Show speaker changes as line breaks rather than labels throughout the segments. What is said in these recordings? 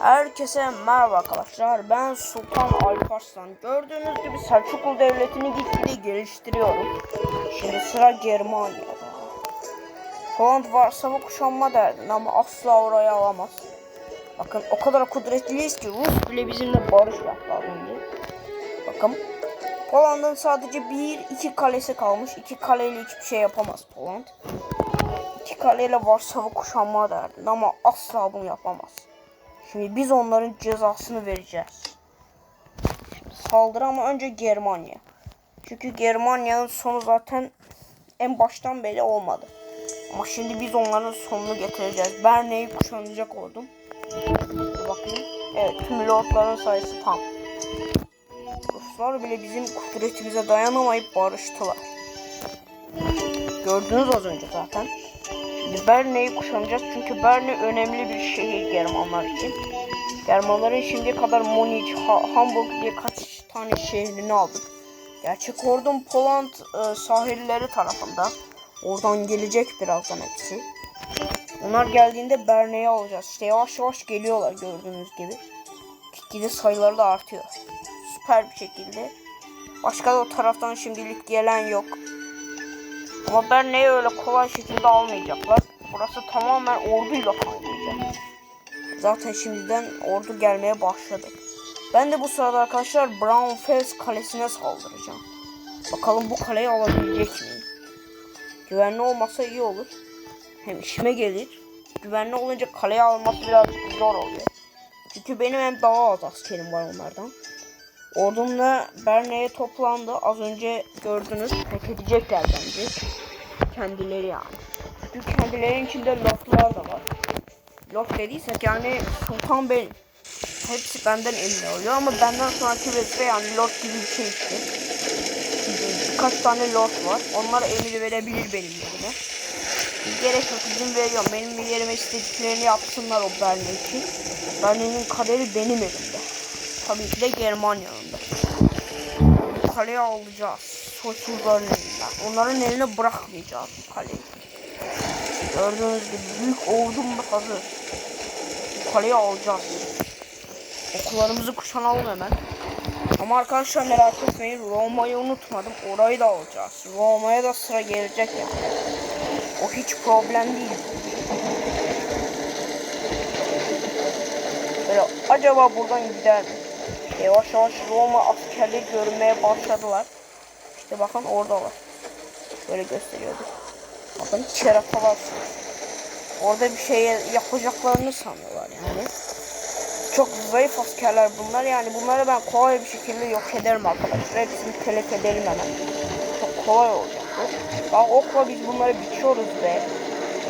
Herkese merhaba arkadaşlar. Ben Sultan Alparslan. Gördüğünüz gibi Selçuklu Devleti'ni gitgide geliştiriyorum. Şimdi sıra Germanya'da. Hollanda Varsava kuşanma derdin ama asla orayı alamaz. Bakın o kadar kudretliyiz ki Rus bile bizimle barış yaptı önce. Bakın Hollanda'nın sadece bir iki kalesi kalmış. İki kaleyle hiçbir şey yapamaz Poland. İki kaleyle Varsava kuşanma derdin ama asla bunu yapamaz. Şimdi biz onların cezasını vereceğiz. Saldırı ama önce Germanya. Çünkü Germanya'nın sonu zaten en baştan beri olmadı. Ama şimdi biz onların sonunu getireceğiz. Berna'yı kuşanacak oldum. Bakayım. Evet tüm lordların sayısı tam. Ruslar bile bizim kudretimize dayanamayıp barıştılar. Gördünüz az önce zaten. Berne'yi kuşanacağız çünkü Berne önemli bir şehir Germanlar için. Germanların şimdiye kadar Munich, ha Hamburg diye kaç tane şehrini aldık. Gerçek ordum Poland e, sahilleri tarafında. Oradan gelecek birazdan hepsi. Onlar geldiğinde Berne'yi alacağız. İşte yavaş yavaş geliyorlar gördüğünüz gibi. Gitgide sayıları da artıyor. Süper bir şekilde. Başka da o taraftan şimdilik gelen yok. Ama ben neyi öyle kolay şekilde almayacaklar. Burası tamamen orduyla kaynayacak. Zaten şimdiden ordu gelmeye başladı. Ben de bu sırada arkadaşlar Braunfels kalesine saldıracağım. Bakalım bu kaleyi alabilecek miyim? Güvenli olmasa iyi olur. Hem işime gelir. Güvenli olunca kaleyi alması birazcık zor oluyor. Çünkü benim hem daha az askerim var onlardan. Ordumla Berne'ye toplandı. Az önce gördünüz. Fethedecekler bence. Kendileri yani. Çünkü kendilerinin içinde lordlar da var. Lord dediysek yani sultan benim. Hepsi benden emin oluyor ama benden sonraki vazife yani lord gibi bir şey işte. Birkaç tane lord var. Onlar emir verebilir benim yerime. Gerek yok izin veriyorum. Benim yerime istediklerini yapsınlar o Berne için. Berne'nin kaderi benim elimde. Tabii ki de Germanya'nın kaleyi alacağız. Soysuzların elinden. Onların eline bırakmayacağız kaleyi. Gördüğünüz gibi büyük ordum da hazır. Kaleyi alacağız. Okullarımızı kuşanalım hemen. Ama arkadaşlar merak etmeyin Roma'yı unutmadım. Orayı da alacağız. Roma'ya da sıra gelecek yani. O hiç problem değil. Böyle acaba buradan gider mi? Yavaş yavaş Roma askerleri görünmeye başladılar. İşte bakın oradalar. Böyle gösteriyordu. Bakın çerapalar. Orada bir şey yapacaklarını sanıyorlar yani. Çok zayıf askerler bunlar yani bunları ben kolay bir şekilde yok ederim arkadaşlar. Hepsini telef ederim hemen. Çok kolay olacak bu. Bak okla biz bunları biçiyoruz be.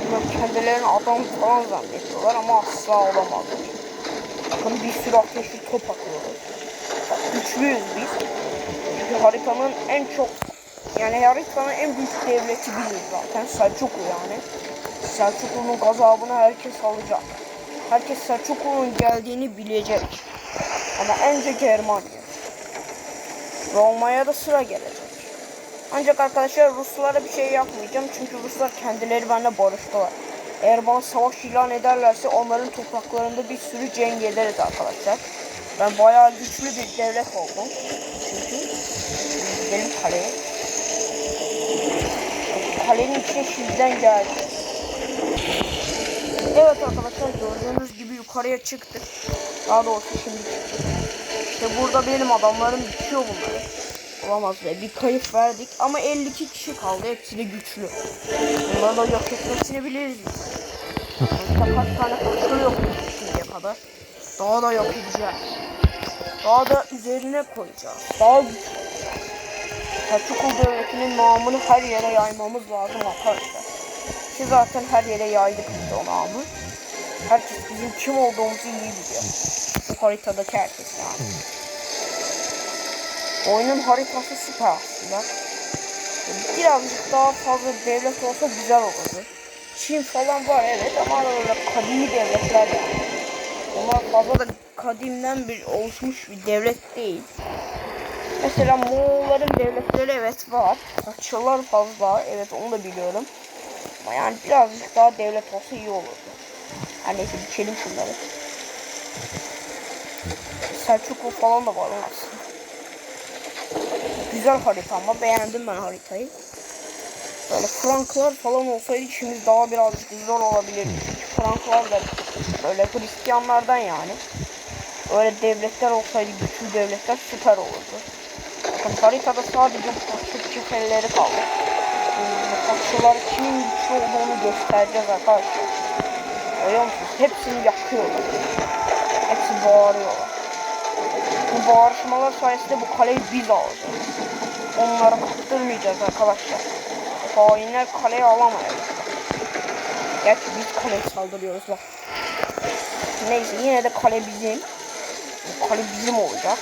Bunlar kendilerini adam falan zannediyorlar ama asla olamazlar. Bakın bir sürü ateşli top atıyoruz. Güçlüyüz biz. Çünkü haritanın en çok yani haritanın en büyük devleti bilir zaten. Selçuklu yani. Selçuklu'nun gazabını herkes alacak. Herkes Selçuklu'nun geldiğini bilecek. Ama önce Germanya. Roma'ya da sıra gelecek. Ancak arkadaşlar Ruslara bir şey yapmayacağım. Çünkü Ruslar kendileri benimle barıştılar. Eğer bana savaş ilan ederlerse onların topraklarında bir sürü cenk ederiz arkadaşlar. Ben bayağı güçlü bir devlet oldum. Çünkü gidelim kaleye. Kalenin içine şimdiden geldi. Evet arkadaşlar gördüğünüz gibi yukarıya çıktık. Daha doğrusu şimdi çıktık. İşte burada benim adamlarım bitiyor bunları. Olamaz be bir kayıp verdik ama 52 kişi kaldı hepsi de güçlü. Bunları da yok etmesini biliriz. Sonuçta kaç tane koşu yok şimdiye kadar. Daha da edeceğiz. Daha da üzerine koyacağız. Daha güçlü. Selçuklu Devleti'nin namını her yere yaymamız lazım arkadaşlar. Ki zaten her yere yaydık biz o namı. Herkes bizim kim olduğumuzu iyi biliyor. Haritadaki herkes yani. Oyunun haritası süper aslında. Birazcık daha fazla devlet olsa güzel olurdu. Çin falan var evet ama öyle kadimi devletler yani. Onlar fazla da kadimden bir oluşmuş bir devlet değil. Mesela Moğolların devletleri evet var. Haçlılar fazla evet onu da biliyorum. Ama yani birazcık daha devlet olsa iyi olurdu. Her neyse biçelim şunları. Selçuklu falan da var aslında. Güzel harita ama beğendim ben haritayı. Böyle Franklar falan olsaydı işimiz daha birazcık zor olabilirdi. Çünkü Franklar da böyle Hristiyanlardan yani. Öyle devletler olsaydı güçlü devletler süper olurdu. Bakın haritada sadece Haçlı çefeleri kaldı. Bu Haçlılar kimin güçlü olduğunu göstereceğiz arkadaşlar. Görüyor musunuz? Hepsini yakıyorlar. Hepsi bağırıyorlar. Bu bağırışmalar sayesinde bu kaleyi biz alacağız. Onları kaptırmayacağız arkadaşlar. Hainler kaleyi alamayacak. Gerçi biz kaleye saldırıyoruz bak. Neyse yine de kale bizim. Kale bizim olacak.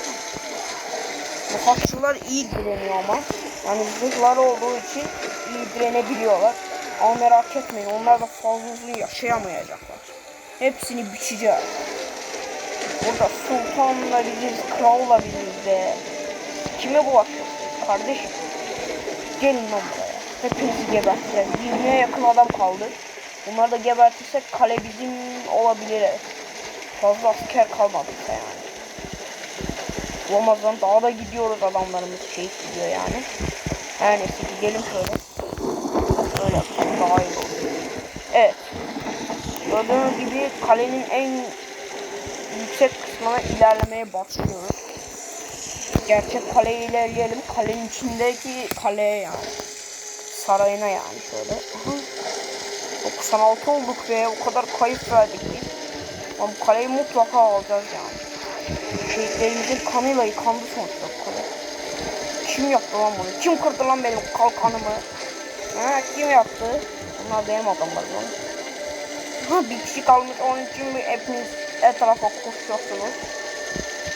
Bu haçlılar iyi direniyor ama. Yani zırhları olduğu için iyi direnebiliyorlar. Ama merak etmeyin onlar da fazla uzun yaşayamayacaklar. Hepsini biçeceğiz. Burada sultanla biziz, kralla biziz de. Kime bulaşıyorsunuz kardeşim? Gelin lan buraya. Hepinizi geberteceğiz. 20'ye yakın adam kaldı. Bunları da gebertirsek kale bizim olabilir. Fazla asker kalmadı yani. Bulamazdan daha da gidiyoruz adamlarımız şey gidiyor yani. Her neyse gidelim şöyle. Böyle daha iyi olur. Evet. Gördüğünüz gibi kalenin en yüksek kısmına ilerlemeye başlıyoruz. Gerçek kaleye ilerleyelim. Kalenin içindeki kaleye yani. Sarayına yani şöyle. Aha. 96 olduk ve o kadar kayıp verdik biz. Ama bu kaleyi mutlaka alacağız yani. Şehitlerimizin kanıyla yıkandı sonuçta bu kale. Kim yaptı lan bunu? Kim kırdı lan benim kalkanımı? Ha, kim yaptı? Bunlar benim adamlarım. lan. Ha bir kişi kalmış onun için hepiniz etrafa koşuyorsunuz?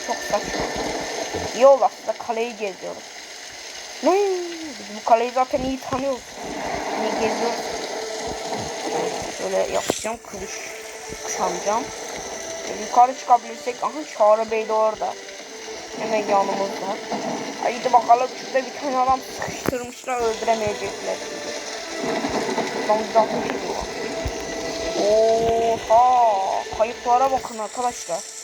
Çok saçma. İyi oldu aslında kaleyi geziyoruz. Ne? Biz bu kaleyi zaten iyi tanıyoruz. Niye geziyoruz? Şöyle yapacağım kılıç kuşanacağım. Şöyle yukarı çıkabilirsek aha Çağrı Bey de orada. Hemen yanımızda. Haydi bakalım şurada bir tane adam sıkıştırmışlar öldüremeyecekler. Lan zaten ediyor. Oha! Kayıplara bakın arkadaşlar.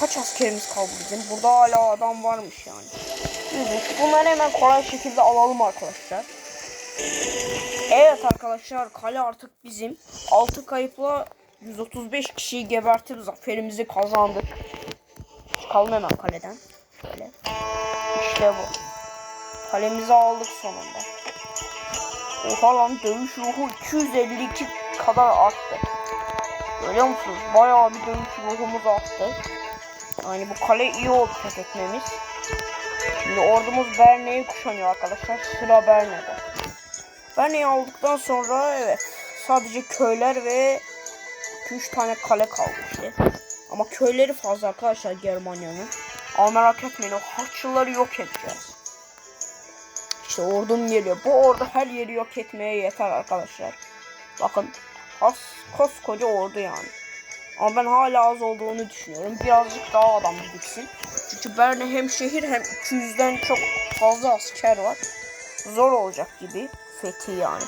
Kaç askerimiz kaldı bizim? Burada hala adam varmış yani. Bunları hemen kolay şekilde alalım arkadaşlar. Evet arkadaşlar kale artık bizim. 6 kayıpla 135 kişiyi gebertip zaferimizi kazandık. Çıkalım hemen kaleden. Şöyle. İşte bu. Kalemizi aldık sonunda. Oha lan dövüş ruhu 252 kadar arttı. Görüyor musunuz? Bayağı bir dövüş ruhumuz arttı. Yani bu kale iyi oldu fethetmemiz. Şimdi ordumuz Berne'yi kuşanıyor arkadaşlar. Sıra Berne'de. Berne'yi aldıktan sonra evet sadece köyler ve 2-3 tane kale kaldı işte. Ama köyleri fazla arkadaşlar Germanya'nın. Ama merak etmeyin o Haçlıları yok edeceğiz. İşte ordum geliyor. Bu ordu her yeri yok etmeye yeter arkadaşlar. Bakın as koskoca ordu yani. Ama ben hala az olduğunu düşünüyorum. Birazcık daha adam gitsin. Çünkü Berne hem şehir hem 200'den çok fazla asker var. Zor olacak gibi fethi yani.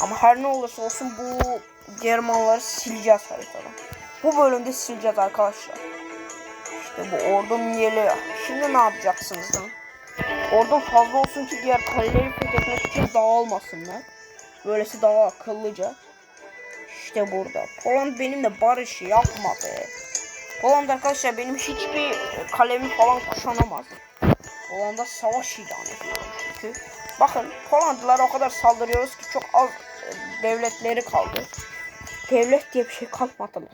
Ama her ne olursa olsun bu Germanları sileceğiz haritadan. Bu bölümde sileceğiz arkadaşlar. İşte bu ordum geliyor. Şimdi ne yapacaksınız lan? Ordum fazla olsun ki diğer kaleleri fethetmek için dağılmasınlar. Böylesi daha akıllıca. İşte burada. Poland benimle barışı yapmadı. Poland arkadaşlar benim hiçbir kalemi falan kuşanamaz. Poland'a savaş ilan ediyorum çünkü. Bakın Polandlılara o kadar saldırıyoruz ki çok az e, devletleri kaldı. Devlet diye bir şey kalmadı?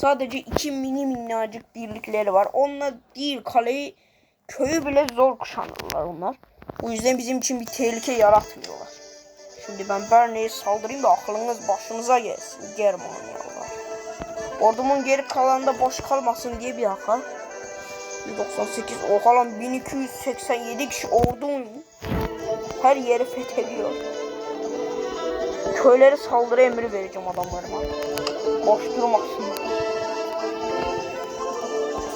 Sadece iki mini minnacık birlikleri var. Onunla değil kaleyi köyü bile zor kuşanırlar onlar. Bu yüzden bizim için bir tehlike yaratmıyorlar. Şimdi ben Berne'ye saldırayım da aklınız başınıza gelsin Germanyalılar. Ordumun geri kalanında boş kalmasın diye bir haka. 198 oha lan 1287 kişi ordum her yeri fethediyor. Köylere saldırı emri vereceğim adamlarıma. Boş durmasınlar.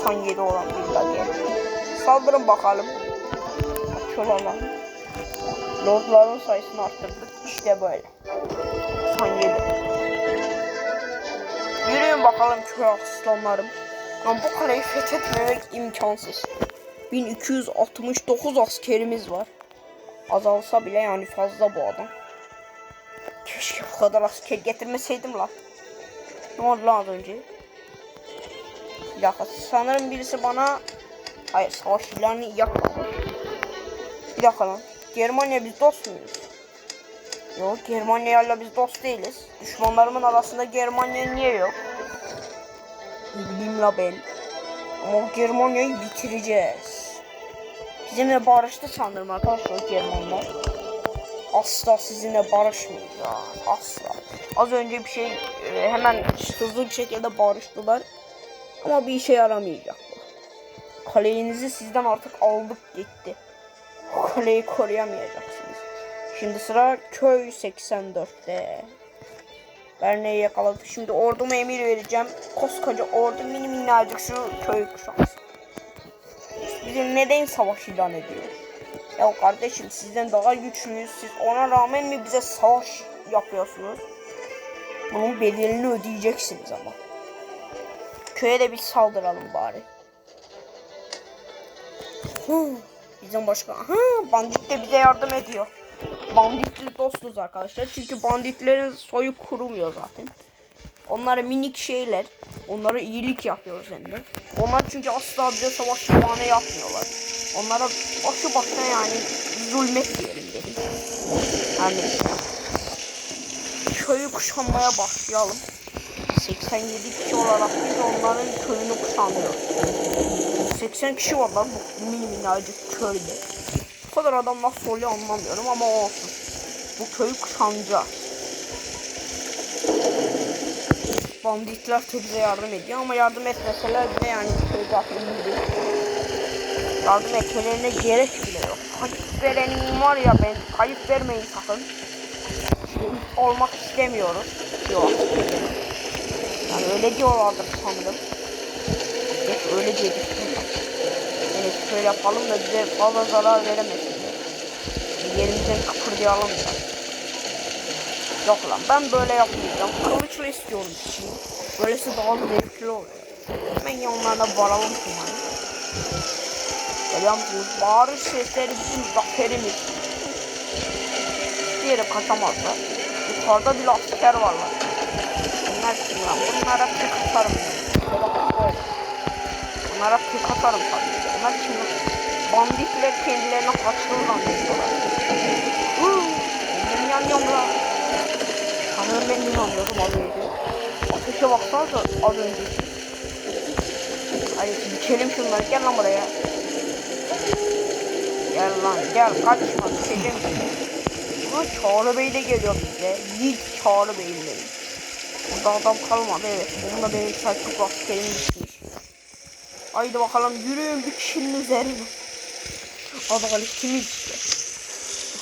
97 olan bir lage. Saldırın bakalım. Açıyorlar lan. Lordların sayısını arttırdık. İşte böyle. 97. Yürüyün Gelin bakalım köy aslanlarım. Ama bu kaleyi fethetmemek imkansız. 1269 askerimiz var. Azalsa bile yani fazla bu adam. Keşke bu kadar asker getirmeseydim lan. Ne oldu lan az önce? Bir sanırım birisi bana Hayır savaş ilanı yapmadı. Bir dakika lan. Germanya biz dost muyuz? Yok Germanya'yla biz dost değiliz. Düşmanlarımın arasında Germanya niye yok? Ne bileyim la ben. Ama Germanya'yı bitireceğiz. Bizimle barıştı sanırım arkadaşlar Germanlar. Asla sizinle barışmayacağız. Asla. Az önce bir şey e, hemen hızlı bir şekilde barıştılar. Ama bir işe yaramayacak. Kalenizi sizden artık aldık gitti. Kaleyi koruyamayacaksınız. Şimdi sıra köy 84'te. Berne'yi yakaladık. Şimdi orduma emir vereceğim. Koskoca ordu mini minnacık şu köyü kuşatsın. Bize neden savaş ilan ediyor? Ya kardeşim sizden daha güçlüyüz. Siz ona rağmen mi bize savaş yapıyorsunuz? Bunun bedelini ödeyeceksiniz ama. Köye de bir saldıralım bari. Hı, Bizim başka... Ha, bandit de bize yardım ediyor. Banditle dostuz arkadaşlar. Çünkü banditlerin soyu kurumuyor zaten. Onlara minik şeyler. Onlara iyilik yapıyoruz hem de. Onlar çünkü asla bize savaş ilanı yapmıyorlar. Onlara başı başına yani zulmet diyelim dedim. Neyse. Köyü kuşanmaya başlayalım. 87 kişi olarak biz onların köyünü kuşanıyoruz. 80 kişi var lan bu minnacık köyde. Kadar adam nasıl oluyor anlamıyorum ama olsun. Bu köyü kuşanacağız. Banditler bize yardım ediyor ama yardım etmeseler bile yani köy zaten. Yardım etmelerine gerek bile yok. Kayıp verenin var ya ben kayıp vermeyin sakın. Olmak istemiyoruz. Yok. Yani öyle diyorlardır sanırım. Geç öyle dedik. Evet şöyle yapalım da bize fazla zarar veremesinler. Yerimizden kıpırdayalım da. Yok lan ben böyle yapmayacağım. Kılıçla istiyorum kişiyi. Böylesi daha zevkli oluyor. Ben yanlarına varalım şimdi. Geliyor musunuz? Bağırış sesleri bizim zaferimiz. Diğeri kaçamazlar. Yukarıda bir asker var lan. Bunlar kim lan? Bunlara tek atarım. Bunlara tek atarım tabii. Bunlar kim lan? Banditler kendilerine kaçtığı zannediyorlar. Ben yanıyorum lan. Sanırım ben inanmıyordum az önce. Ateşe baksanıza az önce. Hadi biçelim şunları. Gel lan buraya. Gel lan gel kaçma düşeceğim seni. Ama Çağrı Bey de geliyor bize. Yiğit Çağrı Bey'im benim. Burada adam kalmadı evet. Onun da benim Selçuk askerim düşmüş. Haydi bakalım yürüyün bir kişinin üzerine. Kimiz işte.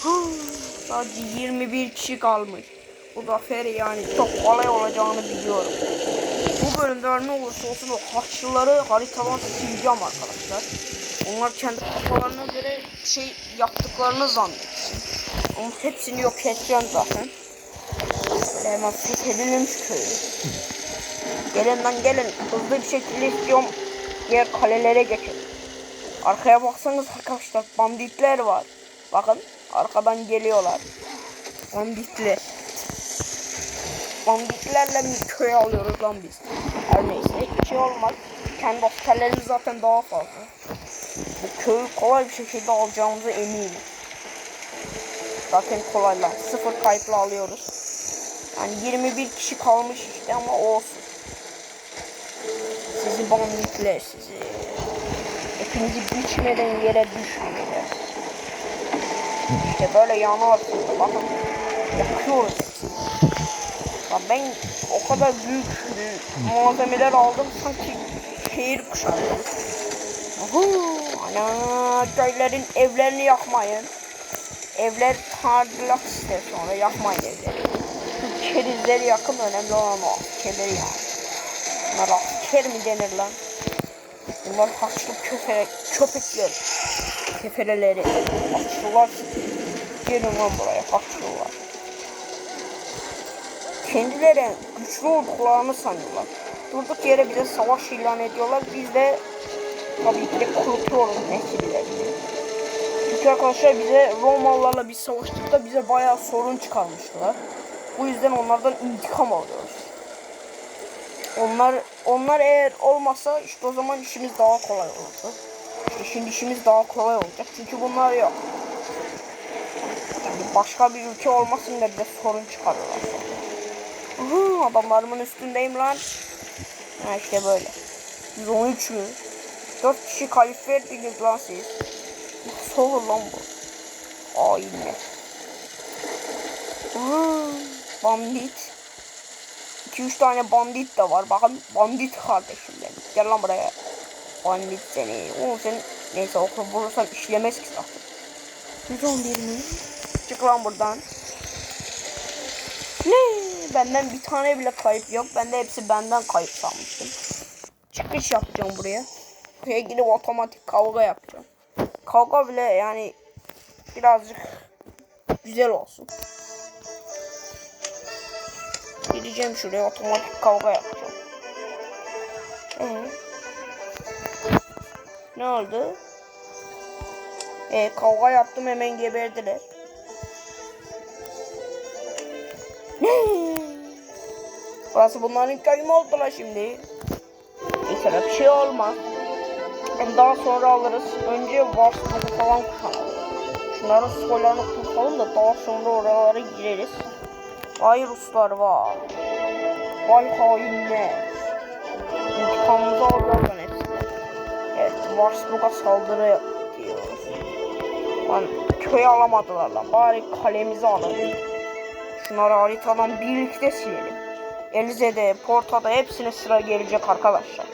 Huh, Sadece 21 kişi kalmış. Bu zafer yani çok kolay olacağını biliyorum. Bu bölümde ne olursa olsun o haçlıları haritadan sileceğim arkadaşlar. Onlar kendi kafalarına göre şey yaptıklarını zannetsin. Ama hepsini yok edeceğim zaten. Hemen fethedelim şu köyü. Gelin lan gelin. Hızlı bir şekilde istiyorum. Diğer kalelere geçelim. Arkaya baksanız arkadaşlar banditler var. Bakın arkadan geliyorlar. Banditler. Banditlerle mi köy alıyoruz lan biz? Her neyse hiç şey olmaz. Kendi askerlerimiz zaten daha fazla. Bu köyü kolay bir şekilde alacağımıza eminim. Zaten kolaylar. Sıfır kayıpla alıyoruz. Yani 21 kişi kalmış işte ama olsun. Sizi banditler sizi. Hepinizi biçmeden yere düşmeyeceğiz. İşte böyle yanarsınız. Bakın yakıyoruz. Ya ben o kadar büyük malzemeler aldım sanki şehir kuşatıyoruz. Uhu, ana köylerin evlerini yakmayın. Evler tadilat ister sonra yakmayın evleri. Şu kerizleri yakın önemli olan o askerleri yani. Bunlar asker mi denir lan? Bunlar haçlı köpe, köpekler. Kefereleri. Haçlılar. Gelin lan buraya haçlılar. Kendileri güçlü olduklarını sanıyorlar. Durduk yere bize savaş ilan ediyorlar. Biz de tabii ki de kurutuyoruz nesillerini. Çünkü arkadaşlar bize Romalılarla biz savaştıkta bize bayağı sorun çıkarmıştılar. Bu yüzden onlardan intikam alıyoruz. Onlar onlar eğer olmasa işte o zaman işimiz daha kolay olurdu. İşte şimdi işimiz daha kolay olacak. Çünkü bunlar yok. Şimdi başka bir ülke olmasın da bize sorun çıkarıyorlar sonra. Hı, adamlarımın üstündeyim lan. Ha işte böyle. 113 mü? 4 kişi kayıp verdiniz lan siz. Nasıl olur lan bu? Aa, bandit. 2-3 tane bandit de var. Bakın bandit kardeşim benim. Gel lan buraya. Bandit seni. Oğlum sen neyse okul bulursan işlemez ki zaten. 111 mi? Çık lan buradan. Ne? Benden bir tane bile kayıp yok. Ben de hepsi benden kayıp sanmıştım. Çıkış yapacağım buraya. Buraya gidip otomatik kavga yapacağım. Kavga bile yani birazcık güzel olsun. Gideceğim şuraya otomatik kavga yapacağım. Ee, ne oldu? Ee, kavga yaptım hemen geberdiler. Burası bunların köyü mü oldu la şimdi? Neyse bir şey olmaz. Daha sonra alırız. Önce Wars'ı falan kuşanalım. Şunların soylarını kurtalım da daha sonra oralara gireriz. Vay Ruslar var. Vay hainler. İntikamımızı alacaklar hepsini. Evet, Warsburg'a saldırı diyoruz. Lan köyü alamadılar lan. Bari kalemizi alalım. Şunları haritadan birlikte silelim. Elize'de, Porta'da hepsine sıra gelecek arkadaşlar.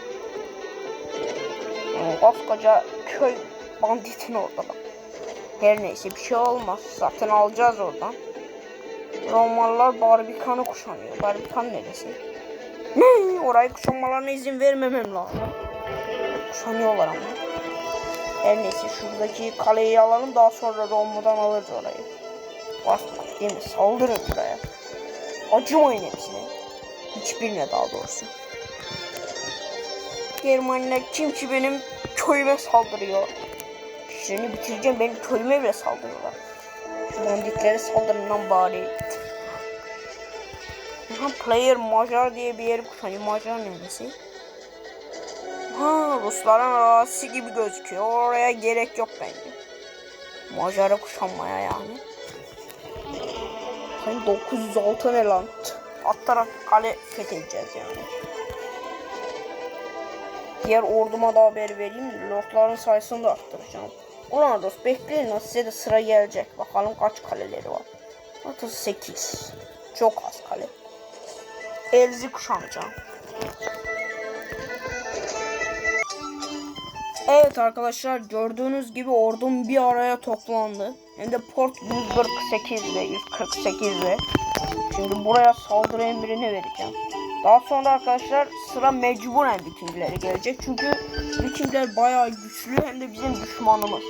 Yani koskoca köy banditin orada bak. Her neyse bir şey olmaz. Zaten alacağız oradan. Romalılar Barbikan'ı kuşanıyor. Barbikan neresi? Ne? Orayı kuşanmalarına izin vermemem lazım. Kuşanıyorlar ama. Her neyse şuradaki kaleyi alalım daha sonra Roma'dan alırız orayı. Bastık değil mi? Saldırın buraya. Acımayın hepsine. Hiçbirine daha doğrusu. Germaniler kim ki benim köyüme saldırıyor. İşlerini bitireceğim benim köyüme bile saldırıyorlar. Şu banditlere saldırın lan bari. Aha player Macar diye bir yeri kuşanıyor. Macar neresi? Ha Rusların arazisi gibi gözüküyor. Oraya gerek yok bence. Macar'a kuşanmaya yani. Hani 906 ne lan? Alt taraf kale fethedeceğiz yani. Diğer orduma da haber vereyim. Lordların sayısını da arttıracağım. Ulan Rus bekleyin lan size de sıra gelecek. Bakalım kaç kaleleri var. 38. Çok az kale. Elzi kuşanacağım. Evet arkadaşlar gördüğünüz gibi ordum bir araya toplandı. Hem de port 148 ile 148 ile. Şimdi buraya saldırı emrini vereceğim. Daha sonra arkadaşlar sıra mecburen Vikinglere gelecek. Çünkü Vikingler bayağı güçlü hem de bizim düşmanımız.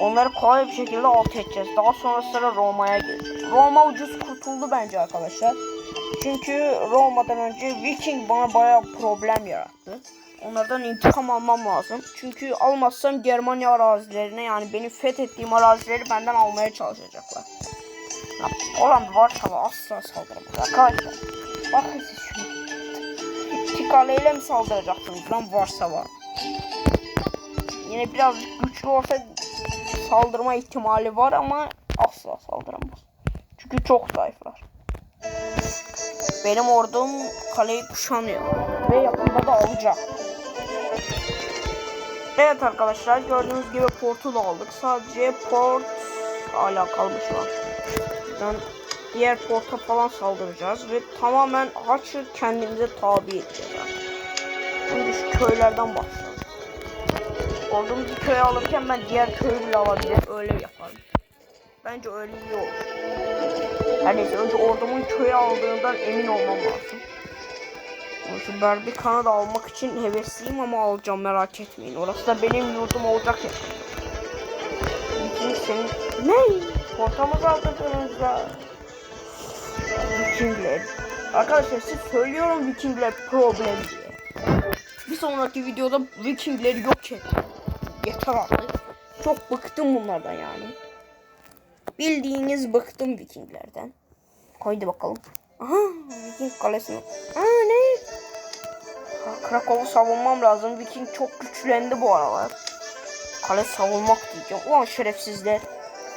Onları kolay bir şekilde alt edeceğiz. Daha sonra sıra Roma'ya gelecek. Roma ucuz kurtuldu bence arkadaşlar. Çünkü Roma'dan önce Viking bana bayağı problem yarattı. Onlardan intikam almam lazım. Çünkü almazsam Germanya arazilerine yani benim fethettiğim arazileri benden almaya çalışacaklar. Olan Varşova asla saldıramaz arkadaşlar. Bakın siz şunu. Tikaleyle mi saldıracaksınız lan Varşova? Yine birazcık güçlü olsa saldırma ihtimali var ama asla saldıramaz. Çünkü çok zayıflar. Benim ordum kaleyi kuşanıyor. Ve yakında da alacak. Evet arkadaşlar gördüğünüz gibi portu da aldık. Sadece port hala kalmış var. Buradan diğer porta falan saldıracağız ve tamamen haçı kendimize tabi edeceğiz. Şimdi şu köylerden başlayalım. Ordumuzu köye alırken ben diğer köyü bile alabilirim. Öyle yaparım. Bence öyle iyi olur. Her neyse önce ordumun köyü aldığından emin olmam lazım. Şu Barbikan'ı da almak için hevesliyim ama alacağım merak etmeyin. Orası da benim yurdum olacak ya. Viking senin... Ne? Portamı kaldırdınız ya. Vikingler. Arkadaşlar siz söylüyorum Vikingler problem diye. Bir sonraki videoda Vikingleri yok et. Yeter artık. Çok bıktım bunlardan yani. Bildiğiniz bıktım Vikinglerden. Koydu bakalım. Aha Viking kalesini. Aa ne? Krakow'u savunmam lazım. Viking çok güçlendi bu aralar. Kale savunmak diyeceğim. Ulan şerefsizler.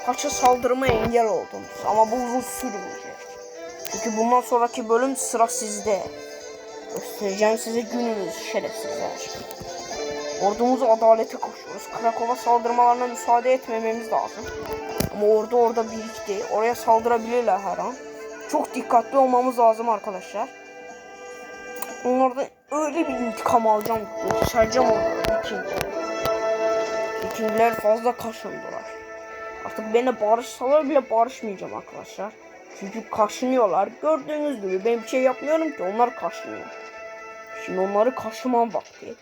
Haça saldırıma engel oldum. Ama bu uzun sürmeyecek. Çünkü bundan sonraki bölüm sıra sizde. Göstereceğim size gününüz şerefsizler. Ordumuzu adalete koşuyoruz. Krakow'a saldırmalarına müsaade etmememiz lazım. Ama ordu orada birikti. Oraya saldırabilirler her an. Çok dikkatli olmamız lazım arkadaşlar. Onlardan öyle bir intikam alacağım. Göstereceğim onlara. Vikingler. Vikingler fazla kaşındılar. Artık benimle barışsalar bile barışmayacağım arkadaşlar. Çünkü kaşınıyorlar. Gördüğünüz gibi ben bir şey yapmıyorum ki onlar kaşınıyor. Şimdi onları kaşımam vakti.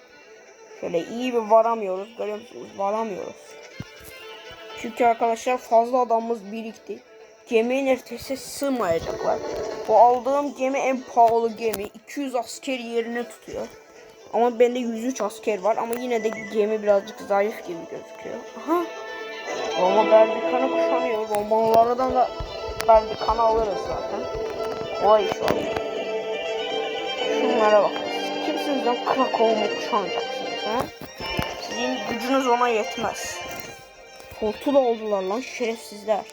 Şöyle iyi bir varamıyoruz. Görüyor musunuz? Varamıyoruz. Çünkü arkadaşlar fazla adamımız birikti. Gemiye neredeyse sığmayacaklar. Bu aldığım gemi en pahalı gemi. 200 asker yerini tutuyor. Ama bende 103 asker var ama yine de gemi birazcık zayıf gibi gözüküyor. Aha. Roma Berbikan'ı kuşanıyor. Romalılardan da Berbikan'ı alırız zaten. O iş var. Şunlara bakın. Kimsiniz lan Krakow'u kuşanacaksınız ha? Sizin gücünüz ona yetmez. Da oldular lan şerefsizler.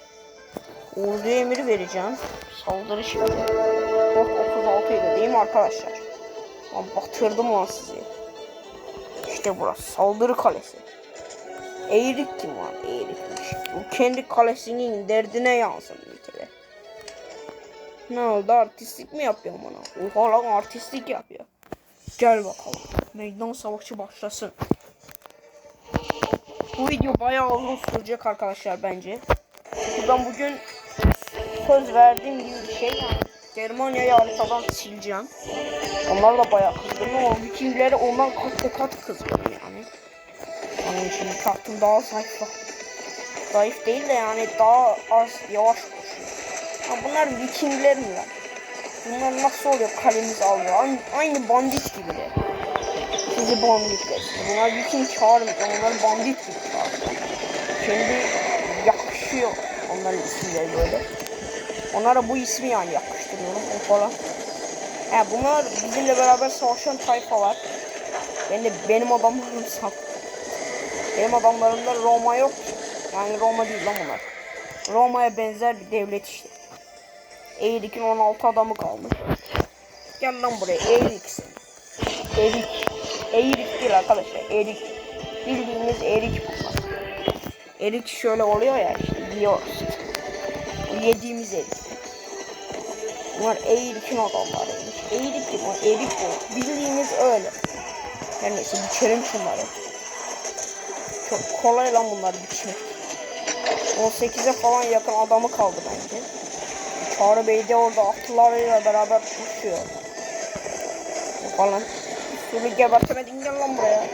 Orduya emir vereceğim. Saldırı şimdi. Port 36 idi değil mi arkadaşlar? Lan batırdım lan sizi. İşte burası saldırı kalesi. Eğrik kim var? Eğrikmiş. Bu kendi kalesinin derdine yansın bir. Ne oldu artistlik mi yapıyor bana? Oha lan artistlik yapıyor. Gel bakalım. Meydan savaşı başlasın. Bu video bayağı uzun sürecek arkadaşlar bence. Çünkü ben bugün söz verdiğim gibi bir şey yani. Germanya'yı haritadan sileceğim. Onlar da bayağı kızgın ama Vikingleri ondan kat kat kızgın yani. Onun için kartım daha zayıf. Zayıf değil de yani daha az yavaş. Ha bunlar Vikingler mi lan? Bunlar nasıl oluyor kalemizi alıyor? Aynı, aynı bandit gibi de. Sizi banditler. Bunlar Viking çağırmayacağım. Onlar bandit gibi çağıracağım. Kendi yakışıyor onların isimleri böyle. Onlara bu ismi yani yakıştırıyorum o falan. He bunlar bizimle beraber savaşan tayfa var. Ben de benim adamlarım sap. Benim adamlarımda Roma yok. Yani Roma değil lan bunlar. Roma'ya benzer bir devlet işte. Eğrik'in 16 adamı kalmış. Gel lan buraya Eğrik sen. Erik. Eğrik değil arkadaşlar. Erik. Bildiğiniz Erik bunlar. Erik şöyle oluyor ya işte yiyoruz. Yediğimiz erik. Bunlar Eğrik'in adamlarıymış. Eğrik kim o? Erik bu. Bildiğiniz öyle. Her neyse biçelim şunları. Çok kolay lan bunlar biçmek. 18'e falan yakın adamı kaldı bence. Çağrı Bey de orada atlılarıyla beraber koşuyor. Falan. Sürü gebertemedin gel lan buraya.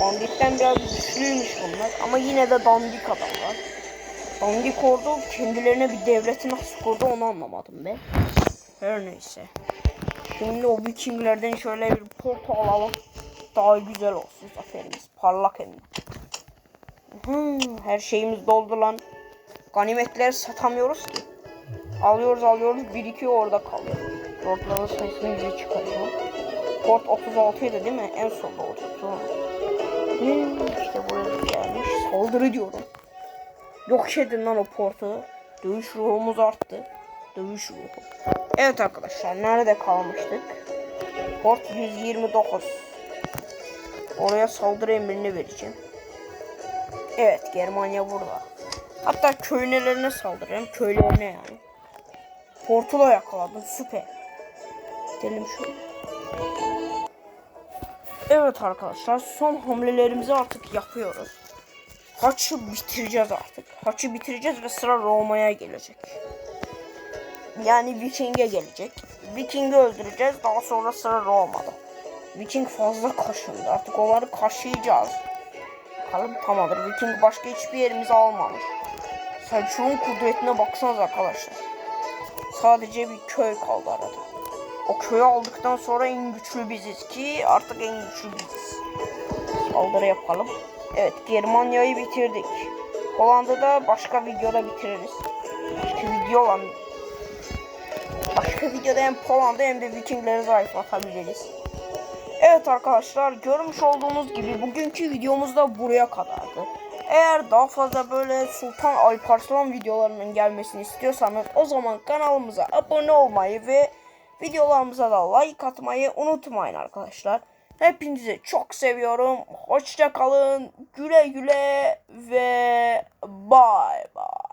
Banditten biraz güçlüymüş bunlar ama yine de dandik adamlar. Dandik ordu kendilerine bir devleti nasıl kurdu onu anlamadım be. Her neyse. Şimdi o vikinglerden şöyle bir porto alalım. Daha güzel olsun zaferimiz. Parlak hem. Hmm, her şeyimiz doldu lan. Ganimetleri satamıyoruz ki. Alıyoruz alıyoruz birikiyor orada kalıyor. Lordların sayısını yüze çıkarıyor. Port 36 idi değil mi? En sonda olacaktı. Hmm, işte buraya gelmiş. Saldırı diyorum. Yok edin lan o portu. Dövüş ruhumuz arttı. Dövüş ruhu. Evet arkadaşlar nerede kalmıştık? Port 129. Oraya saldırı emrini vereceğim. Evet Germanya burada. Hatta köylerine saldıracağım. Köylerine yani. Portu da yakaladım. Süper. Gidelim şöyle. Evet arkadaşlar son hamlelerimizi artık yapıyoruz. Haçı bitireceğiz artık. Haçı bitireceğiz ve sıra Roma'ya gelecek. Yani Viking'e gelecek. Viking'i öldüreceğiz. Daha sonra sıra Roma'da. Viking fazla kaşındı. Artık onları kaşıyacağız. Bakalım tamamdır. Viking başka hiçbir yerimizi almamış. Selçuk'un kudretine baksanız arkadaşlar. Sadece bir köy kaldı arada. O köyü aldıktan sonra en güçlü biziz ki artık en güçlü biziz. Saldırı yapalım. Evet Germanya'yı bitirdik. Hollanda'da başka videoda bitiririz. Başka video olan başka videoda hem Poland'a hem de Vikingleri zayıflatabiliriz. Evet arkadaşlar görmüş olduğunuz gibi bugünkü videomuz da buraya kadardı. Eğer daha fazla böyle Sultan Alparslan videolarının gelmesini istiyorsanız o zaman kanalımıza abone olmayı ve videolarımıza da like atmayı unutmayın arkadaşlar. Hepinizi çok seviyorum. Hoşça kalın. Güle güle ve bye bye.